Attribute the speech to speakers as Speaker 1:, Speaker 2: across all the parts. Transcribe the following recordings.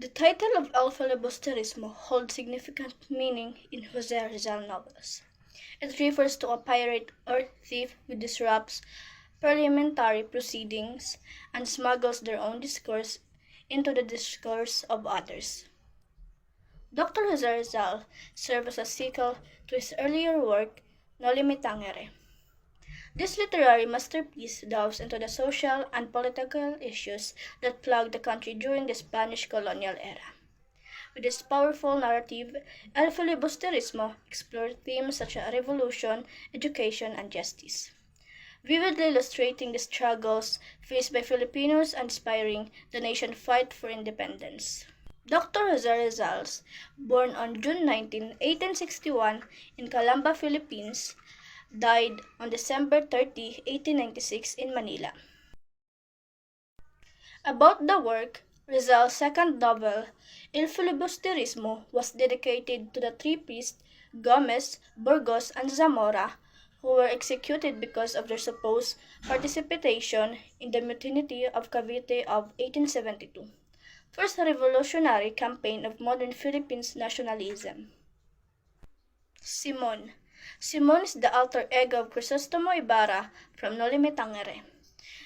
Speaker 1: The title of El Filibusterismo holds significant meaning in Jose Rizal novels. It refers to a pirate or thief who disrupts parliamentary proceedings and smuggles their own discourse into the discourse of others. Dr. Jose Rizal served as a sequel to his earlier work, Noli Me Tangere. This literary masterpiece delves into the social and political issues that plagued the country during the Spanish colonial era. With its powerful narrative, El Filibusterismo explored themes such as revolution, education, and justice, vividly illustrating the struggles faced by Filipinos and inspiring the nation's fight for independence. Dr. Jose Rizals, born on June 19, 1861 in Calamba, Philippines, died on December 30, 1896 in Manila. About the work, Rizal's second novel, Il Filibusterismo, was dedicated to the three priests Gomez, Burgos, and Zamora, who were executed because of their supposed participation in the mutiny of Cavite of 1872, first revolutionary campaign of modern Philippines nationalism. Simon Simon is the alter ego of Crisostomo Ibarra from Noli Me Tangere.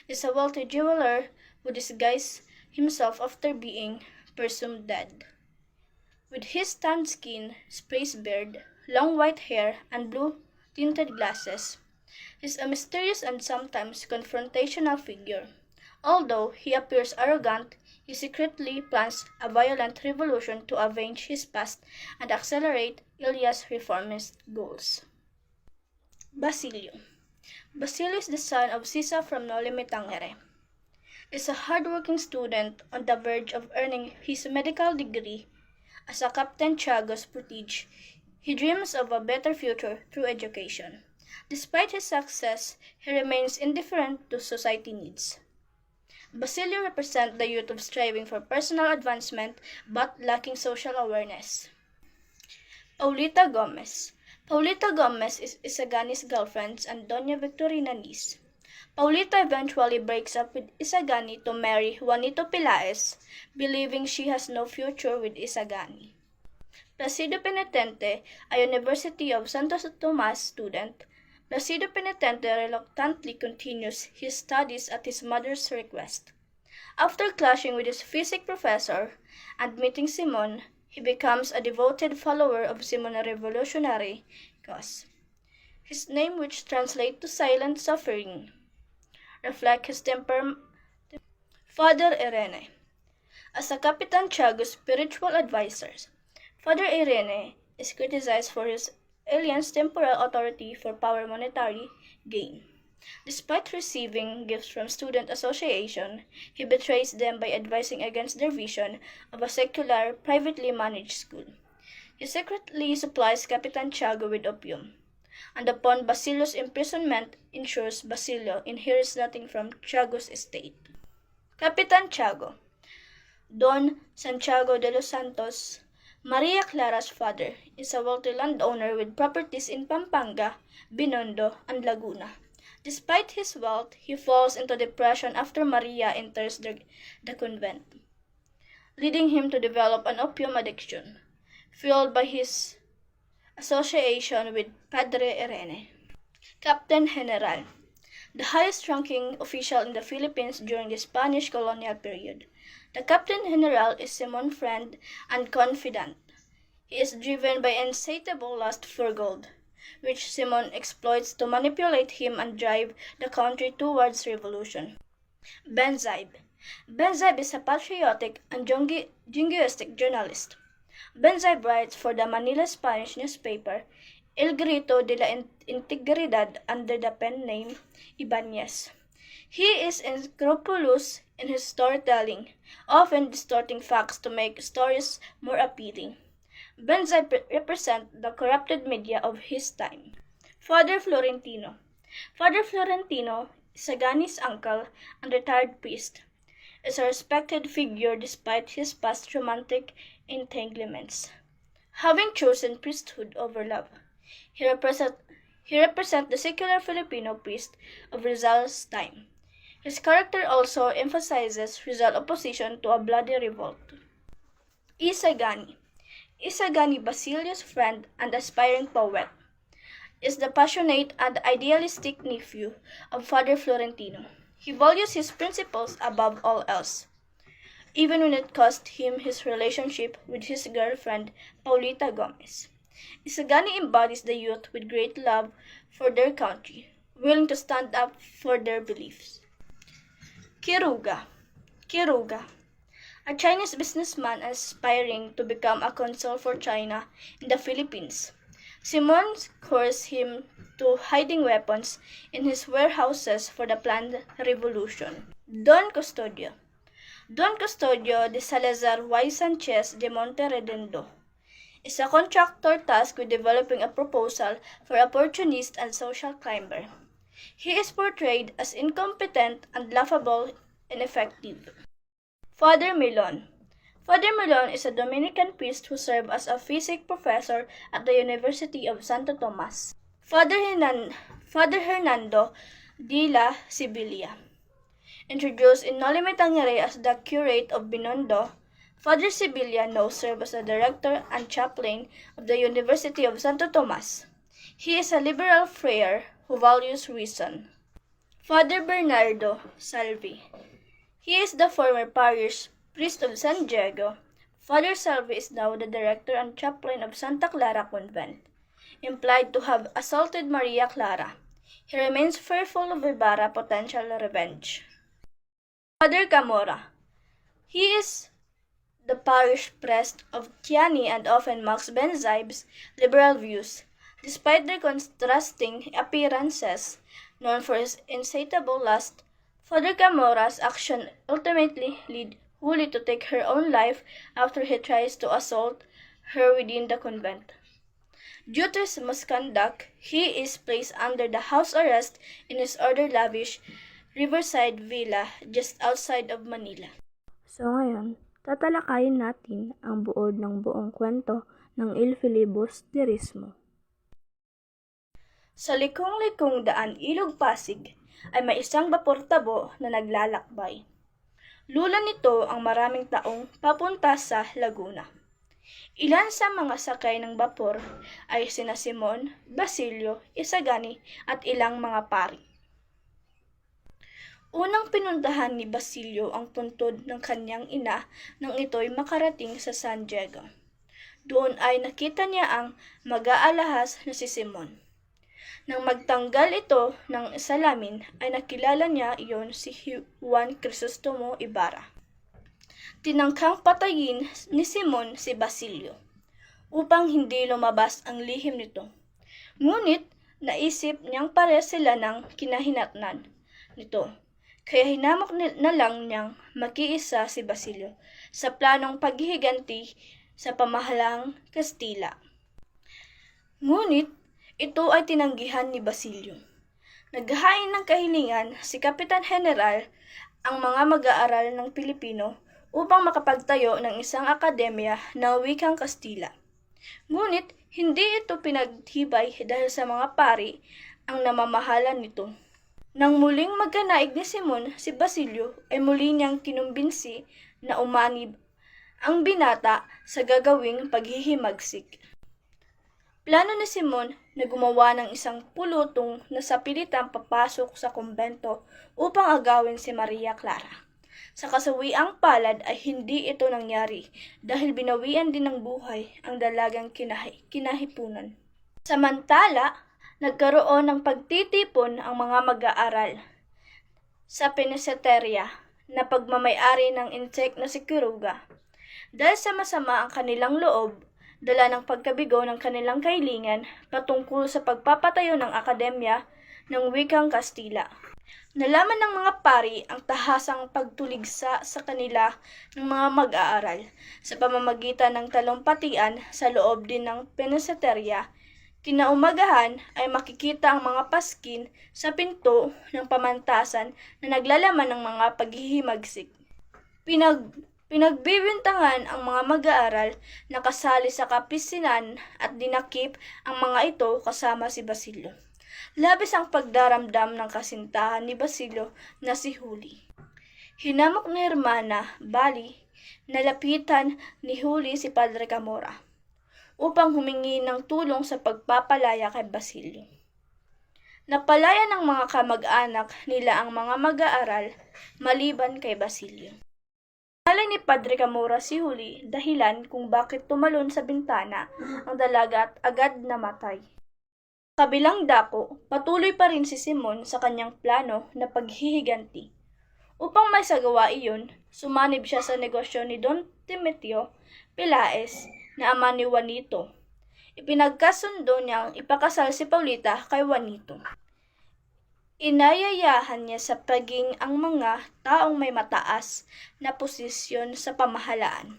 Speaker 1: is a wealthy jeweler who disguised himself after being presumed dead. With his tanned skin, space beard, long white hair, and blue tinted glasses, he is a mysterious and sometimes confrontational figure. Although he appears arrogant, he secretly plans a violent revolution to avenge his past and accelerate Ilya's reformist goals. Basilio Basilio is the son of Sisa from Noli Me Tangere. Is a hardworking student on the verge of earning his medical degree. As a Captain Tiago's protege, he dreams of a better future through education. Despite his success, he remains indifferent to society needs. Basilio represents the youth of striving for personal advancement but lacking social awareness. Paulita Gomez Paulita Gomez is Isagani's girlfriend and Doña Victorina niece. Paulita eventually breaks up with Isagani to marry Juanito Pilaes, believing she has no future with Isagani. Placido Penitente, a University of Santo Tomas student, Placido Penitente reluctantly continues his studies at his mother's request. After clashing with his physics professor and meeting Simon, he becomes a devoted follower of Simon revolutionary cause. His name, which translates to silent suffering, reflects his temper. Father Irene. As a Capitan Tiago's spiritual advisor, Father Irene is criticized for his alien's temporal authority for power monetary gain. Despite receiving gifts from student association, he betrays them by advising against their vision of a secular, privately managed school. He secretly supplies Capitan Tiago with opium, and upon Basilio's imprisonment ensures Basilio inherits nothing from Tiago's estate. Capitan Tiago Don Santiago de los Santos Maria Clara's father is a wealthy landowner with properties in Pampanga, Binondo, and Laguna. Despite his wealth, he falls into depression after Maria enters the, the convent, leading him to develop an opium addiction, fueled by his association with Padre Irene. Captain General, the highest ranking official in the Philippines during the Spanish colonial period. The Captain General is Simon's friend and confidant. He is driven by insatiable lust for gold which Simon exploits to manipulate him and drive the country towards revolution. Benzaib Benzaib is a patriotic and jingoistic journalist. Benzaib writes for the Manila Spanish newspaper El Grito de la Integridad under the pen name Ibanez. He is scrupulous in his storytelling, often distorting facts to make stories more appealing. Benzaib represents the corrupted media of his time. Father Florentino Father Florentino, Sagani's uncle and retired priest, is a respected figure despite his past romantic entanglements. Having chosen priesthood over love, he represents he represents the secular Filipino priest of Rizal's time. His character also emphasizes Rizal's opposition to a bloody revolt. Isagani. Isagani Basilius' friend and aspiring poet is the passionate and idealistic nephew of Father Florentino. He values his principles above all else, even when it cost him his relationship with his girlfriend, Paulita Gomez. Isagani embodies the youth with great love for their country, willing to stand up for their beliefs. Kiruga. Kiruga. A Chinese businessman aspiring to become a consul for China in the Philippines. Simon coerced him to hiding weapons in his warehouses for the planned revolution. Don Custodio. Don Custodio de Salazar Y. Sanchez de Monteredendo is a contractor tasked with developing a proposal for a opportunist and social climber. He is portrayed as incompetent and laughable ineffective. Father Milon. Father Milon is a Dominican priest who served as a physics professor at the University of Santo Tomas. Father, Hernan- Father Hernando de la Sibilia. Introduced in Noli Me Tangere as the curate of Binondo, Father Sibilia now serves as the director and chaplain of the University of Santo Tomas. He is a liberal friar who values reason. Father Bernardo Salvi. He is the former parish priest of San Diego. Father Salvi is now the director and chaplain of Santa Clara Convent, implied to have assaulted Maria Clara. He remains fearful of Ibarra potential revenge. Father Camora. He is the parish priest of Tiani and often mocks Ben Zyb's liberal views, despite their contrasting appearances. Known for his insatiable lust, Father Camora's action ultimately lead Huli to take her own life after he tries to assault her within the convent. Due to his misconduct, he is placed under the house arrest in his order lavish Riverside Villa just outside of Manila.
Speaker 2: So ngayon, tatalakayin natin ang buod ng buong kwento ng Il Filibusterismo.
Speaker 1: Sa likong-likong daan Ilog Pasig ay may isang bapor tabo na naglalakbay. Lula nito ang maraming taong papunta sa Laguna. Ilan sa mga sakay ng bapor ay sina Simon, Basilio, Isagani at ilang mga pari. Unang pinuntahan ni Basilio ang puntod ng kanyang ina nang ito'y makarating sa San Diego. Doon ay nakita niya ang mag-aalahas na si Simon. Nang magtanggal ito ng salamin ay nakilala niya iyon si Juan Crisostomo Ibarra. Tinangkang patayin ni Simon si Basilio upang hindi lumabas ang lihim nito. Ngunit naisip niyang pare sila ng kinahinatnan nito. Kaya hinamok ni- na lang niyang makiisa si Basilio sa planong paghihiganti sa pamahalang Kastila. Ngunit ito ay tinanggihan ni Basilio. Naghahain ng kahilingan si Kapitan General ang mga mag-aaral ng Pilipino upang makapagtayo ng isang akademya na wikang Kastila. Ngunit hindi ito pinaghibay dahil sa mga pari ang namamahalan nito. Nang muling magkanaig ni Simon, si Basilio ay muli niyang kinumbinsi na umanib ang binata sa gagawing paghihimagsik. Plano ni Simon na gumawa ng isang pulutong na sa pilitang papasok sa kumbento upang agawin si Maria Clara. Sa kasawiang palad ay hindi ito nangyari dahil binawian din ng buhay ang dalagang kinahi, kinahipunan. Samantala, nagkaroon ng pagtitipon ang mga mag-aaral sa Peneseteria na pagmamayari ng insect na si Kiruga. Dahil sa masama ang kanilang loob, dala ng pagkabigo ng kanilang kailingan patungkol sa pagpapatayo ng akademya ng wikang Kastila. Nalaman ng mga pari ang tahasang pagtuligsa sa kanila ng mga mag-aaral sa pamamagitan ng talumpatian sa loob din ng Peneseteria Kinaumagahan ay makikita ang mga paskin sa pinto ng pamantasan na naglalaman ng mga paghihimagsik. Pinag, pinagbibintangan ang mga mag-aaral na kasali sa kapisinan at dinakip ang mga ito kasama si Basilio. Labis ang pagdaramdam ng kasintahan ni Basilio na si Huli. Hinamok ni Hermana, Bali, nalapitan ni Huli si Padre Camora upang humingi ng tulong sa pagpapalaya kay Basilio. Napalaya ng mga kamag-anak nila ang mga mag-aaral maliban kay Basilio. Alay ni Padre Camora si Huli dahilan kung bakit tumalon sa bintana ang dalaga at agad namatay. Kabilang dako, patuloy pa rin si Simon sa kanyang plano na paghihiganti. Upang may sagawa iyon, sumanib siya sa negosyo ni Don Timoteo Pilaes na ama ni Juanito. Ipinagkasundo niyang ipakasal si Paulita kay Juanito. Inayayahan niya sa paging ang mga taong may mataas na posisyon sa pamahalaan.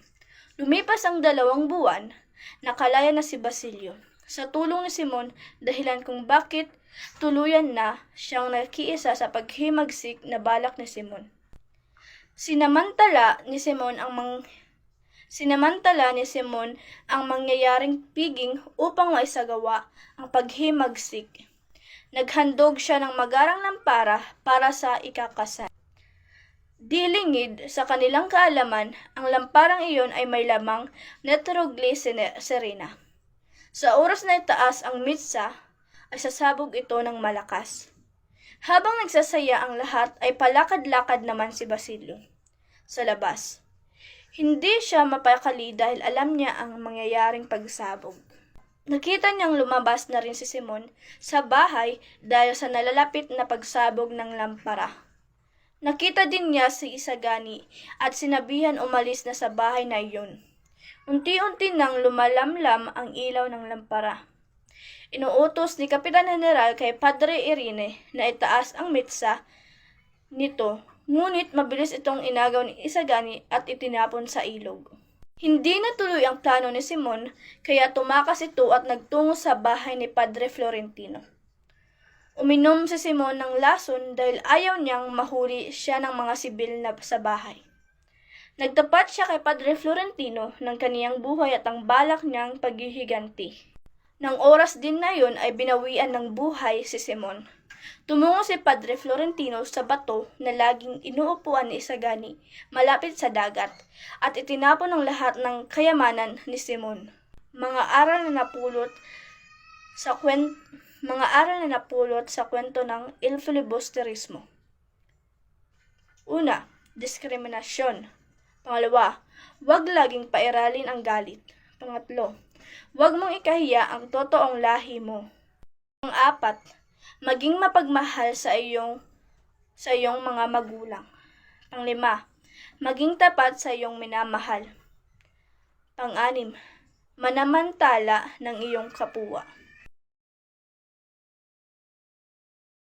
Speaker 1: Lumipas ang dalawang buwan, nakalaya na si Basilio. Sa tulong ni Simon, dahilan kung bakit tuluyan na siyang nakiisa sa paghimagsik na balak ni Simon. Sinamantala ni Simon ang mang Sinamantala ni Simon ang mangyayaring piging upang maisagawa ang paghimagsik. Naghandog siya ng magarang lampara para sa ikakasal. Dilingid sa kanilang kaalaman, ang lamparang iyon ay may lamang nitroglycerina. Sa oras na itaas ang mitsa, ay sasabog ito ng malakas. Habang nagsasaya ang lahat ay palakad-lakad naman si Basilio sa labas. Hindi siya mapakali dahil alam niya ang mangyayaring pagsabog. Nakita niyang lumabas na rin si Simon sa bahay dahil sa nalalapit na pagsabog ng lampara. Nakita din niya si Isagani at sinabihan umalis na sa bahay na iyon. Unti-unti nang lumalamlam ang ilaw ng lampara. Inuutos ni Kapitan General kay Padre Irene na itaas ang mitsa nito, ngunit mabilis itong inagaw ni Isagani at itinapon sa ilog. Hindi natuloy ang plano ni Simon, kaya tumakas ito at nagtungo sa bahay ni Padre Florentino. Uminom si Simon ng lason dahil ayaw niyang mahuli siya ng mga sibil na sa bahay. Nagtapat siya kay Padre Florentino ng kaniyang buhay at ang balak niyang paghihiganti. Nang oras din na yun ay binawian ng buhay si Simon. Tumungo si Padre Florentino sa bato na laging inuupuan ni Isagani malapit sa dagat at itinapon ang lahat ng kayamanan ni Simon. Mga aral na napulot sa kwen mga aral na napulot sa kwento ng Il Filibusterismo. Una, diskriminasyon. Pangalawa, huwag laging pairalin ang galit. Pangatlo, huwag mong ikahiya ang totoong lahi mo. Pang-apat, maging mapagmahal sa iyong sa iyong mga magulang. Panglima, maging tapat sa iyong minamahal. Pang-anim, manamantala ng iyong kapwa.